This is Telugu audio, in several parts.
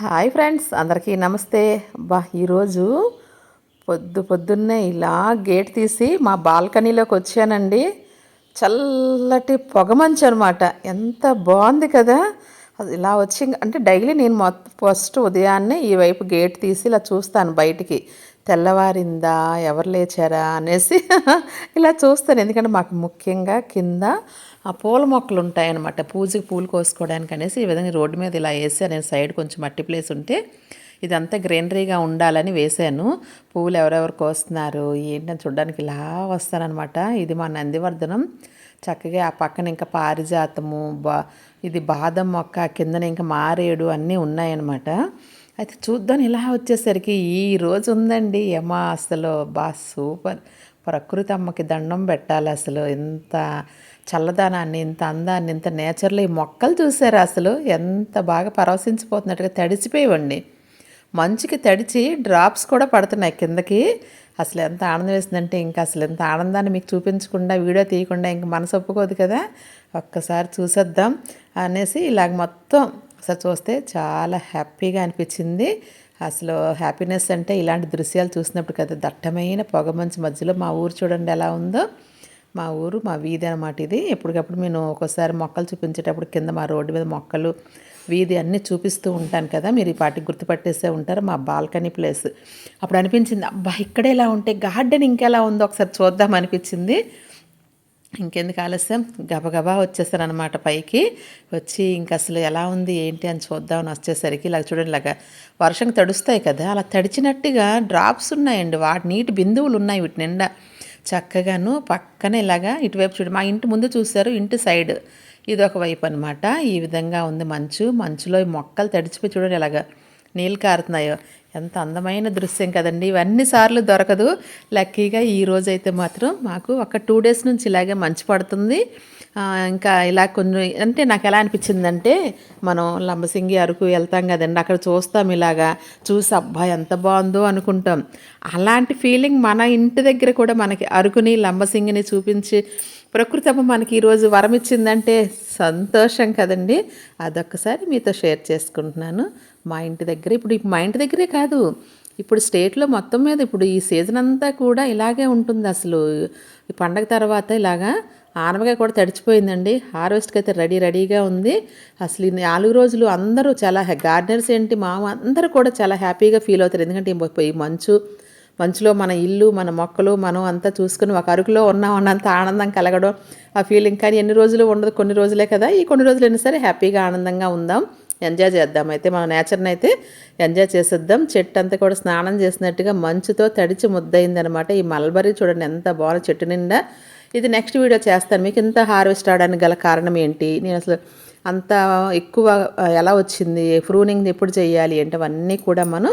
హాయ్ ఫ్రెండ్స్ అందరికీ నమస్తే. బా ఈరోజు పొద్దు పొద్దున్నే ఇలా గేట్ తీసి మా బాల్కనీలోకి వచ్చానండి. చల్లటి పొగమంచు అనమాట ఎంత బాగుంది కదా. అది ఇలా వచ్చి అంటే డైలీ నేను మొత్తం ఫస్ట్ ఉదయాన్నే ఈ వైపు గేట్ తీసి ఇలా చూస్తాను బయటికి. తెల్లవారిందా? ఎవరు లేచారా? అనేసి ఇలా చూస్తాను ఎందుకంటే మాకు ముఖ్యంగా కింద ఆ పూల మొక్కలు ఉంటాయన్నమాట. పూజకి పూలు కోసుకోవడానికి అనేసి ఈ విధంగా రోడ్డు మీద ఇలా వేసాను నేను సైడ్ కొంచెం మట్టి ప్లేస్ ఉంటే ఇదంతా గ్రీనరీగా ఉండాలని వేశాను. పువ్వులు ఎవరెవరు కోస్తున్నారు? ఏంటని చూడడానికి ఇలా వస్తానన్నమాట ఇది మా నందివర్ధనం. చక్కగా ఆ పక్కన ఇంకా పారిజాతము బా ఇది బాదం మొక్క కిందన ఇంకా మారేడు అన్నీ ఉన్నాయన్నమాట. అయితే చూద్దాం ఇలా వచ్చేసరికి ఈ రోజు ఉందండి. యమ అసలు బా సూపర్. ప్రకృతి అమ్మకి దండం పెట్టాలి అసలు. ఇంత చల్లదనాన్ని ఇంత అందాన్ని ఇంత నేచర్లో ఈ మొక్కలు చూసారు అసలు? ఎంత బాగా పరవశించిపోతున్నట్టుగా తడిచిపోయివ్వండి మంచుకి తడిచి డ్రాప్స్ కూడా పడుతున్నాయి కిందకి. అసలు ఎంత ఆనందం వేసిందంటే ఇంకా అసలు ఎంత ఆనందాన్ని మీకు చూపించకుండా వీడియో తీయకుండా ఇంక మనసు ఒప్పుకోదు కదా. ఒక్కసారి చూసేద్దాం అనేసి ఇలాగ మొత్తం ఒకసారి చూస్తే చాలా హ్యాపీగా అనిపించింది. అసలు హ్యాపీనెస్ అంటే ఇలాంటి దృశ్యాలు చూసినప్పుడు కదా దట్టమైన పొగమంచు మధ్యలో మా ఊరు చూడండి ఎలా ఉందో. మా ఊరు మా వీధి అనమాట ఇది. ఎప్పటికప్పుడు నేను ఒక్కోసారి మొక్కలు చూపించేటప్పుడు కింద మా రోడ్డు మీద మొక్కలు వీధి అన్నీ చూపిస్తూ ఉంటాను కదా. మీరు ఈ పాటికి గుర్తుపట్టేసే ఉంటారు మా బాల్కనీ ప్లేస్. అప్పుడు అనిపించింది అబ్బా ఇక్కడ ఎలా ఉంటే గార్డెన్ ఇంకెలా ఉందో ఒకసారి చూద్దాం అనిపించింది. ఇంకెందుకు ఆలస్యం? గబగబా వచ్చేసారనమాట అనమాట పైకి. వచ్చి ఇంక అసలు ఎలా ఉంది ఏంటి అని చూద్దామని వచ్చేసరికి ఇలా చూడండి ఇలాగా వర్షం తడుస్తాయి కదా అలా తడిచినట్టుగా డ్రాప్స్ ఉన్నాయండి. వాటి నీటి బిందువులు ఉన్నాయి వీటి నిండా. చక్కగాను పక్కన ఇలాగా ఇటువైపు చూడు మా ఇంటి ముందు చూశారు ఇంటి సైడ్. ఇది ఒక వైపు అనమాట ఈ విధంగా ఉంది మంచు. మంచులో ఈ మొక్కలు తడిచిపోయి చూడండి ఇలాగా నీళ్ళు కారుతున్నాయో. ఎంత అందమైన దృశ్యం కదండి. ఇవన్నీ సార్లు దొరకదు. లక్కీగా ఈ రోజు అయితే మాత్రం మాకు ఒక టూ డేస్ నుంచి ఇలాగే మంచు పడుతుంది. ఇంకా ఇలా కొన్ని అంటే నాకు ఎలా అనిపించిందంటే మనం లంబసింగి అరకు వెళ్తాం కదండి. అక్కడ చూస్తాం ఇలాగా. చూసి అబ్బా ఎంత బాగుందో అనుకుంటాం. అలాంటి ఫీలింగ్ మన ఇంటి దగ్గర కూడా మనకి అరకుని లంబసింగిని చూపించి ప్రకృతి అమ్మ మనకి ఈరోజు వరం ఇచ్చిందంటే సంతోషం కదండి. అదొక్కసారి మీతో షేర్ చేసుకుంటున్నాను. మా ఇంటి దగ్గర. ఇప్పుడు మా ఇంటి దగ్గరే కాదు ఇప్పుడు స్టేట్లో మొత్తం మీద ఇప్పుడు ఈ సీజన్ అంతా కూడా ఇలాగే ఉంటుంది అసలు. ఈ పండగ తర్వాత ఇలాగా ఆనవగా కూడా తడిచిపోయిందండి. హార్వెస్ట్కి అయితే రెడీ రెడీగా ఉంది. అసలు ఈ నాలుగు రోజులు అందరూ చాలా గార్డెనర్స్ ఏంటి మామ అందరూ కూడా చాలా హ్యాపీగా ఫీల్ అవుతారు. ఎందుకంటే ఈ మంచు మంచులో మన ఇల్లు మన మొక్కలు మనం అంతా చూసుకుని ఒక అరుకులో ఉన్నాం అన్నంత ఆనందం కలగడం ఆ ఫీలింగ్. కానీ ఎన్ని రోజులు ఉండదు కొన్ని రోజులే కదా. ఈ కొన్ని రోజులు అయినా సరే హ్యాపీగా ఆనందంగా ఉందాం. ఎంజాయ్ చేద్దాం. అయితే మన నేచర్ని అయితే ఎంజాయ్ చేసేద్దాం. చెట్టు అంతా కూడా స్నానం చేసినట్టుగా మంచుతో తడిచి ముద్దయిందనమాట ఈ మల్బరీ చూడండి ఎంత బాగుంది చెట్టు నిండా. ఇది నెక్స్ట్ వీడియో చేస్తాను. మీకు ఇంత హార్వెస్ట్ అవడానికి గల కారణం ఏంటి? నేను అసలు అంత ఎక్కువ ఎలా వచ్చింది ప్రూనింగ్ ఎప్పుడు చేయాలి అంటే అవన్నీ కూడా మనం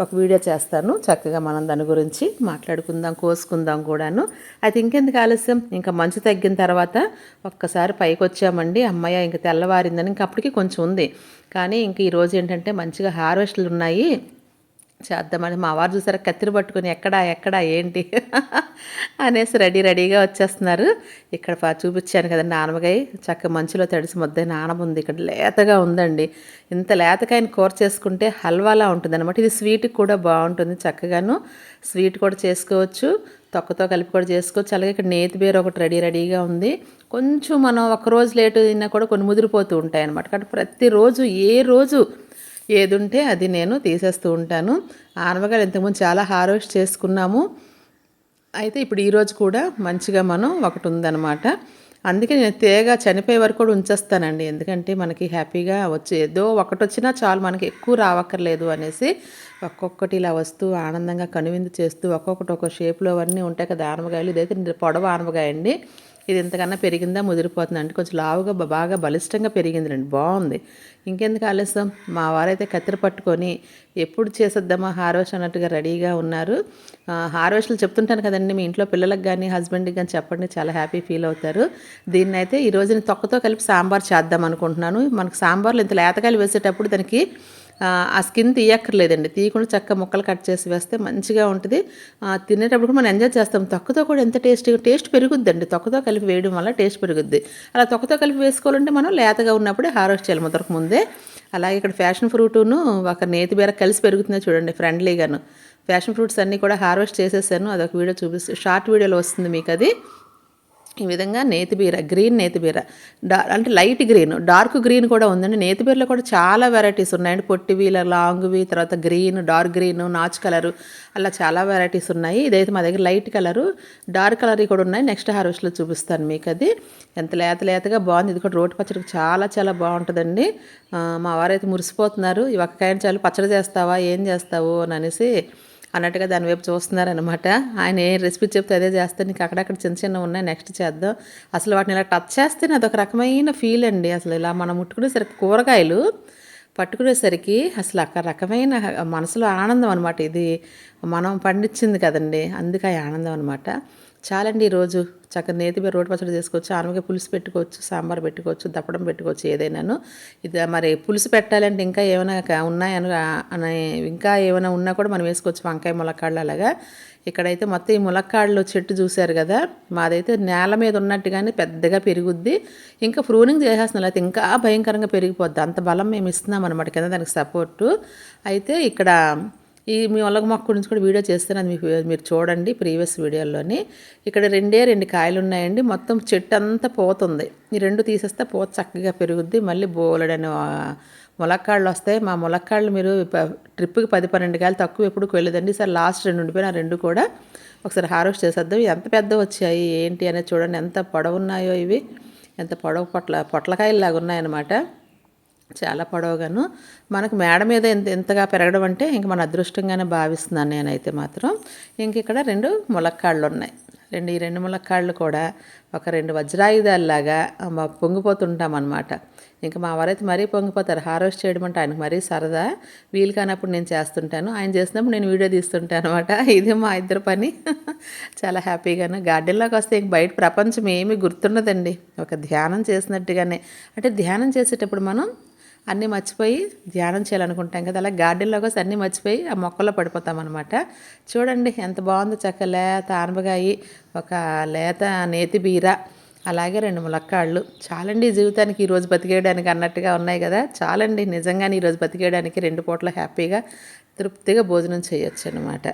ఒక వీడియో చేస్తాను. చక్కగా మనం దాని గురించి మాట్లాడుకుందాం కోసుకుందాం కూడాను. అయితే ఇంకెందుకు ఆలస్యం? ఇంకా మంచు తగ్గిన తర్వాత ఒక్కసారి పైకి వచ్చామండి. అమ్మయ్య ఇంకా తెల్లవారిందని ఇంకా అప్పటికి కొంచెం ఉంది. కానీ ఇంక ఈరోజు ఏంటంటే మంచిగా హార్వెస్ట్లు ఉన్నాయి. చేద్దామని మా వారు చూసారా కత్తిరి పట్టుకొని ఎక్కడా ఎక్కడా ఏంటి అనేసి రెడీ రెడీగా వచ్చేస్తున్నారు. ఇక్కడ చూపించాను కదండి నానమకాయ చక్క మంచులో తడిసి ముద్ద నానమ ఉంది. ఇక్కడ లేతగా ఉందండి. ఇంత లేతకాయని కూర చేసుకుంటే హల్వాలా ఉంటుంది అనమాట ఇది స్వీట్ కూడా బాగుంటుంది చక్కగాను. స్వీట్ కూడా చేసుకోవచ్చు తొక్కతో కలిపి కూడా చేసుకోవచ్చు. అలాగే ఇక్కడ నేతి బేరు ఒకటి రెడీ రెడీగా ఉంది. కొంచెం మనం ఒక రోజు లేటు తిన్నా కూడా కొన్ని ముదిరిపోతూ ఉంటాయి అనమాట కాబట్టి ప్రతిరోజు ఏ రోజు ఏది ఉంటే అది నేను తీసేస్తూ ఉంటాను. ఆనవగాయలు ఇంతకుముందు చాలా హార్వెస్ట్ చేసుకున్నాము. అయితే ఇప్పుడు ఈరోజు కూడా మంచిగా మనం ఒకటి ఉందన్నమాట అందుకే నేను తేగ చనిపోయే వరకు కూడా ఉంచేస్తానండి. ఎందుకంటే మనకి హ్యాపీగా వచ్చి ఏదో ఒకటి వచ్చినా చాలు మనకి ఎక్కువ రావక్కర్లేదు అనేసి ఒక్కొక్కటి ఇలా వస్తూ ఆనందంగా కనువిందు చేస్తూ ఒక్కొక్కటి ఒక షేప్లో అవన్నీ ఉంటాయి కదా ఆనమకాయలు ఇదైతే పొడవ ఆనమకాయ అండి ఇది ఇంతకన్నా పెరిగిందా ముదిరిపోతుంది అంటే కొంచెం లావుగా బాగా బలిష్టంగా పెరిగిందిలేండి. బాగుంది. ఇంకెందుకు ఆలస్యం? మా వారైతే కత్తిరి పట్టుకొని ఎప్పుడు చేసేద్దామా హార్వెస్ట్ అన్నట్టుగా రెడీగా ఉన్నారు. హార్వెస్ట్లు చెప్తుంటాను కదండి మీ ఇంట్లో పిల్లలకు కానీ హస్బెండ్కి కానీ చెప్పండి చాలా హ్యాపీ ఫీల్ అవుతారు. దీన్ని అయితే ఈ రోజుని తొక్కతో కలిపి సాంబార్ చేద్దాం అనుకుంటున్నాను. మనకు సాంబార్లు ఇంత లేతకాయలు వేసేటప్పుడు దానికి ఆ స్కిన్ తీయక్కర్లేదండి. తీయకుండా చక్క ముక్కలు కట్ చేసి వేస్తే మంచిగా ఉంటుంది. తినేటప్పుడు కూడా మనం ఎంజాయ్ చేస్తాం. తొక్కతో కూడా ఎంత టేస్ట్ టేస్ట్ పెరుగుద్దండి. తొక్కతో కలిపి వేయడం వల్ల టేస్ట్ పెరుగుద్ది. అలా తొక్కతో కలిపి వేసుకోవాలంటే మనం లేతగా ఉన్నప్పుడే హార్వెస్ట్ చేయాలి ముదరకు ముందే. అలాగే ఇక్కడ ఫ్యాషన్ ఫ్రూటును ఒక నేతి బీర కలిసి పెరుగుతుందో చూడండి ఫ్రెండ్లీగాను. ఫ్యాషన్ ఫ్రూట్స్ అన్నీ కూడా హార్వెస్ట్ చేసేసాను. అదొక వీడియో చూపిస్తే షార్ట్ వీడియోలో వస్తుంది మీకు అది ఈ విధంగా నేతిబీర గ్రీన్ నేతిబీర డా అంటే లైట్ గ్రీన్ డార్క్ గ్రీన్ కూడా ఉందండి. నేతిబీరలో కూడా చాలా వెరైటీస్ ఉన్నాయండి. పొట్టివి ఇలా లాంగ్వి తర్వాత గ్రీన్ డార్క్ గ్రీన్ నాచు కలరు అలా చాలా వెరైటీస్ ఉన్నాయి. ఇదైతే మా దగ్గర లైట్ కలరు డార్క్ కలర్ కూడా ఉన్నాయి. నెక్స్ట్ హార్వెస్ట్లో చూపిస్తాను మీకు అది. ఎంత లేత లేతగా బాగుంది. ఇది కూడా రోటి పచ్చడికి చాలా చాలా బాగుంటుందండి. మా వారైతే మురిసిపోతున్నారు. ఈ ఒక్కకాయని చాలు పచ్చడి చేస్తావా? ఏం చేస్తావు? అని అనేసి అన్నట్టుగా దాని వైపు చూస్తున్నారనమాట ఆయన ఏ రెసిపీ చెప్తే అదే చేస్తే నీకు అక్కడక్కడ చిన్న చిన్న ఉన్నాయి నెక్స్ట్ చేద్దాం. అసలు వాటిని ఇలా టచ్ చేస్తేనే అదొక రకమైన ఫీల్ అండి. అసలు ఇలా మనం ముట్టుకునేసరికి కూరగాయలు పట్టుకునేసరికి అసలు అక్కడ రకమైన మనసులో ఆనందం అనమాట ఇది. మనం పండించింది కదండి అందుకే ఆ ఆనందం అనమాట చాలండి ఈరోజు చక్కగా నేతిపై రోటి పచ్చడి చేసుకోవచ్చు ఆనమగా పులుసు పెట్టుకోవచ్చు సాంబార్ పెట్టుకోవచ్చు దప్పడం పెట్టుకోవచ్చు ఏదైనాను. ఇది మరి పులుసు పెట్టాలంటే ఇంకా ఏమైనా క- ఉన్నాయని అని ఇంకా ఏమైనా ఉన్నా కూడా మనం వేసుకోవచ్చు వంకాయ ములక్కాళ్ళు అలాగా. ఇక్కడైతే మొత్తం ఈ ములక్కాళ్ళు చెట్టు చూశారు కదా మాదైతే నేల మీద ఉన్నట్టుగానే పెద్దగా పెరుగుద్ది. ఇంకా ఫ్రూనింగ్ చేసేస్తున్నాం లేకపోతే ఇంకా భయంకరంగా పెరిగిపోద్ది. అంత బలం మేము ఇస్తున్నాం అనమాట కింద దానికి సపోర్టు. అయితే ఇక్కడ ఈ మీ ఒలగ మొక్క గురించి కూడా వీడియో చేస్తాను. అది మీకు మీరు చూడండి ప్రీవియస్ వీడియోలోని ఇక్కడ రెండే రెండు కాయలు ఉన్నాయండి మొత్తం చెట్టు అంతా పోతుంది. ఈ రెండు తీసేస్తే పోత చక్కగా పెరుగుద్ది. మళ్ళీ బోలెడని ములక్కాళ్ళు వస్తాయి. మా ములక్కాళ్ళు మీరు ట్రిప్కి పది పన్నెండు కాయలు తక్కువ ఎప్పుడు వెళ్ళదండి సార్ లాస్ట్ రెండు ఉండిపోయిన ఆ రెండు కూడా ఒకసారి హార్వెస్ట్ చేసేద్దాం. ఎంత పెద్ద వచ్చాయి ఏంటి అనేది చూడండి. ఎంత పొడవున్నాయో ఇవి. ఎంత పొడవు పొట్ల పొట్లకాయలు లాగా ఉన్నాయన్నమాట. చాలా పొడవుగాను. మనకు మేడ మీద ఎంత ఎంతగా పెరగడం అంటే ఇంక మన అదృష్టంగానే భావిస్తున్నాను నేనైతే మాత్రం. ఇంక ఇక్కడ రెండు ములక్కాళ్ళు ఉన్నాయి రెండు ఈ రెండు ములక్కాళ్ళు కూడా ఒక రెండు వజ్రాయుధాల్లాగా పొంగిపోతుంటాం అనమాట ఇంకా మా వారైతే మరీ పొంగిపోతారు. హార్వెస్ట్ చేయడం అంటే ఆయనకు మరీ సరదా. వీలు కానప్పుడు నేను చేస్తుంటాను. ఆయన చేసినప్పుడు నేను వీడియో తీస్తుంటాను అనమాట ఇది మా ఇద్దరు పని. చాలా హ్యాపీగాను. గార్డెన్లోకి వస్తే ఇంక బయట ప్రపంచం ఏమీ గుర్తుండదండి. ఒక ధ్యానం చేసినట్టుగానే. అంటే ధ్యానం చేసేటప్పుడు మనం అన్నీ మర్చిపోయి ధ్యానం చేయాలనుకుంటాం కదా. అలా గార్డెన్లోకి వస్తే అన్నీ మర్చిపోయి ఆ మొక్కల్లో పడిపోతాం అనమాట చూడండి ఎంత బాగుందో చక్క లేత ఆనబగాయి ఒక లేత నేతి బీర అలాగే రెండు ములక్కాళ్ళు. చాలండి ఈ జీవితానికి ఈరోజు బతికేయడానికి అన్నట్టుగా ఉన్నాయి కదా. చాలండి నిజంగానే ఈరోజు బతికేయడానికి రెండు పూట్ల హ్యాపీగా తృప్తిగా భోజనం చేయొచ్చు అనమాట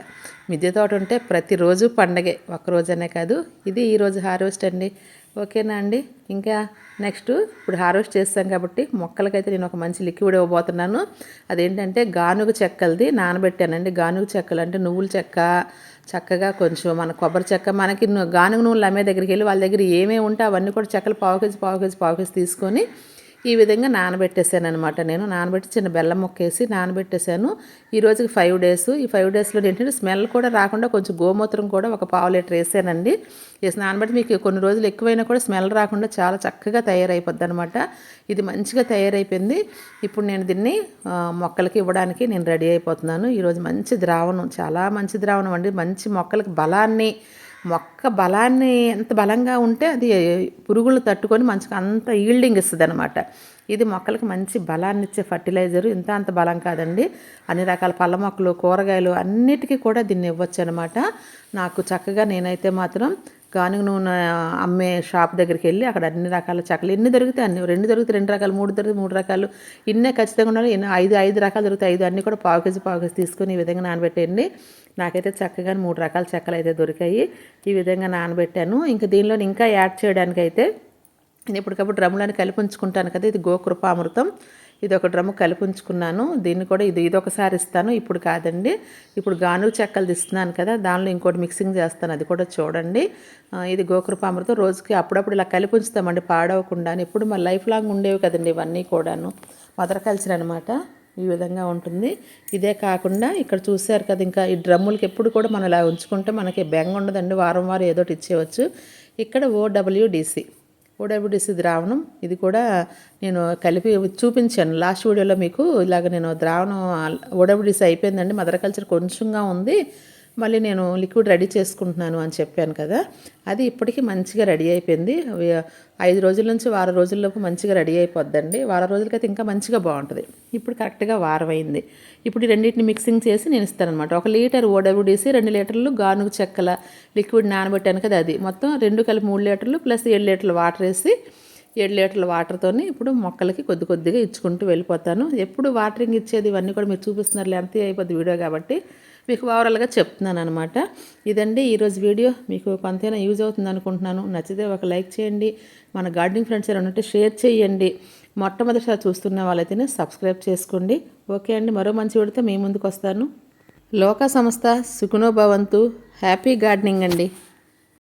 మిద్దె తోట ఉంటే ప్రతిరోజు పండగే ఒక్కరోజనే కాదు. ఇది ఈరోజు హార్వెస్ట్ అండి. ఓకేనా అండి? ఇంకా నెక్స్ట్ ఇప్పుడు హార్వెస్ట్ చేస్తాం కాబట్టి మొక్కలకైతే నేను ఒక మంచి లిక్విడ్ ఇవ్వబోతున్నాను. అదేంటంటే గానుగ చెక్కలది నానబెట్టానండి. గానుగ చెక్కలు అంటే నువ్వుల చెక్క చక్కగా కొంచెం మన కొబ్బరి చెక్క మనకి గానుగ నువ్వులు అమ్మే దగ్గరికి వెళ్ళి వాళ్ళ దగ్గర ఏమేమి ఉంటే అవన్నీ కూడా చెక్కలు పావు కేజీ పావు కేజీ పావు కేజీ తీసుకొని ఈ విధంగా నానబెట్టేసాను అనమాట నేను. నానబెట్టి చిన్న బెల్లం మొక్కేసి నానబెట్టేసాను ఈ రోజుకి ఫైవ్ డేస్ ఈ ఫైవ్ డేస్లో ఏంటంటే స్మెల్ కూడా రాకుండా కొంచెం గోమూత్రం కూడా ఒక పావు లీటర్ వేసానండి. వేసి నానబెట్టి మీకు కొన్ని రోజులు ఎక్కువైనా కూడా స్మెల్ రాకుండా చాలా చక్కగా తయారైపోద్ది అనమాట ఇది మంచిగా తయారైపోయింది. ఇప్పుడు నేను దీన్ని మొక్కలకి ఇవ్వడానికి నేను రెడీ అయిపోతున్నాను. ఈరోజు మంచి ద్రావణం చాలా మంచి ద్రావణం అండి. మంచి మొక్కలకి బలాన్ని మొక్క బలాన్ని ఎంత బలంగా ఉంటే అది పురుగులు తట్టుకొని మంచిగా అంత ఈల్డింగ్ ఇస్తుంది అనమాట ఇది మొక్కలకు మంచి బలాన్ని ఇచ్చే ఫర్టిలైజర్ ఇంత అంత బలం కాదండి. అన్ని రకాల పళ్ళ మొక్కలు కూరగాయలు అన్నిటికీ కూడా దీన్ని ఇవ్వచ్చు అనమాట నాకు చక్కగా నేనైతే మాత్రం గానుగ నూనె అమ్మే షాప్ దగ్గరికి వెళ్ళి అక్కడ అన్ని రకాల చెక్కలు ఎన్ని దొరికితే అన్ని రెండు దొరికితే రెండు రకాలు మూడు దొరికితే మూడు రకాలు ఇన్నే ఖచ్చితంగా ఉండాలి ఐదు ఐదు రకాలు దొరుకుతాయి ఐదు అన్నీ కూడా పావు కేజీ పావు కేజీ తీసుకొని ఈ విధంగా నానబెట్టేయండి. నాకైతే చక్కగా మూడు రకాల చెక్కలు అయితే దొరికాయి. ఈ విధంగా నానబెట్టాను. ఇంకా దీనిలో ఇంకా యాడ్ చేయడానికి అయితే నేను ఇప్పటికప్పుడు డ్రమ్లను కలిపి ఉంచుకుంటాను కదా ఇది గోకృపామృతం. ఇది ఒక డ్రమ్ము కలిపి ఉంచుకున్నాను. దీన్ని కూడా ఇది ఇది ఒకసారి ఇస్తాను. ఇప్పుడు కాదండి. ఇప్పుడు గాను చెక్కలు ఇస్తున్నాను కదా దానిలో ఇంకోటి మిక్సింగ్ చేస్తాను. అది కూడా చూడండి. ఇది గోకృపామృతం. రోజుకి అప్పుడప్పుడు ఇలా కలిపి ఉంచుతామండి పాడవకుండా ఎప్పుడు మా లైఫ్ లాంగ్ ఉండేవి కదండి ఇవన్నీ కూడాను. మదర్ కల్చర్ అనమాట ఈ విధంగా ఉంటుంది. ఇదే కాకుండా ఇక్కడ చూశారు కదా ఇంకా ఈ డ్రమ్ములకి ఎప్పుడు కూడా మనం ఇలా ఉంచుకుంటే మనకి బెంగ ఉండదండి. వారం వారం ఏదో ఒకటి ఇచ్చేయవచ్చు ఇక్కడ ఓడబ్ల్యూడిసి. ఓడబ్ల్యూడిసి ద్రావణం. ఇది కూడా నేను కలిపి చూపించాను. లాస్ట్ వీడియోలో మీకు ఇలాగ నేను ద్రావణం ఓడబ్ల్యూడిసి అయిపోయిందండి. మదర్ కల్చర్ కొంచెంగా ఉంది. మళ్ళీ నేను లిక్విడ్ రెడీ చేసుకుంటున్నాను అని చెప్పాను కదా అది ఇప్పటికీ మంచిగా రెడీ అయిపోయింది. ఐదు రోజుల నుంచి వారం రోజుల్లోపు మంచిగా రెడీ అయిపోద్దండి. వారం రోజులకైతే ఇంకా మంచిగా బాగుంటుంది. ఇప్పుడు కరెక్ట్గా వారం అయింది. ఇప్పుడు ఈ రెండింటిని మిక్సింగ్ చేసి నేను ఇస్తానమాట ఒక లీటర్ ఓడబ్ల్యూడిసి రెండు లీటర్లు గానుగు చెక్కల లిక్విడ్ నానబెట్టాను కదా అది. మొత్తం రెండు కలిపి మూడు లీటర్లు ప్లస్ ఏడు లీటర్లు వాటర్ వేసి ఏడు లీటర్ల వాటర్తోని ఇప్పుడు మొక్కలకి కొద్ది కొద్దిగా ఇచ్చుకుంటూ వెళ్ళిపోతాను. ఎప్పుడు వాటరింగ్ ఇచ్చేది ఇవన్నీ కూడా మీరు చూపిస్తున్నారు లెంత్ అయిపోద్ది వీడియో కాబట్టి. మీకు ఓవరాల్గా చెప్తున్నాను అనమాట ఇదండి ఈరోజు వీడియో. మీకు కొంతైనా యూజ్ అవుతుంది అనుకుంటున్నాను నచ్చితే ఒక లైక్ చేయండి. మన గార్డెనింగ్ ఫ్రెండ్స్ ఏమైనా ఉంటే షేర్ చేయండి. మొట్టమొదటిసారి చూస్తున్న వాళ్ళైతేనే సబ్స్క్రైబ్ చేసుకోండి. ఓకే అండి మరో మంచి విడితే మీ ముందుకు వస్తాను లోక సంస్థ సుఖనో భవంతు. హ్యాపీ గార్డెనింగ్ అండి.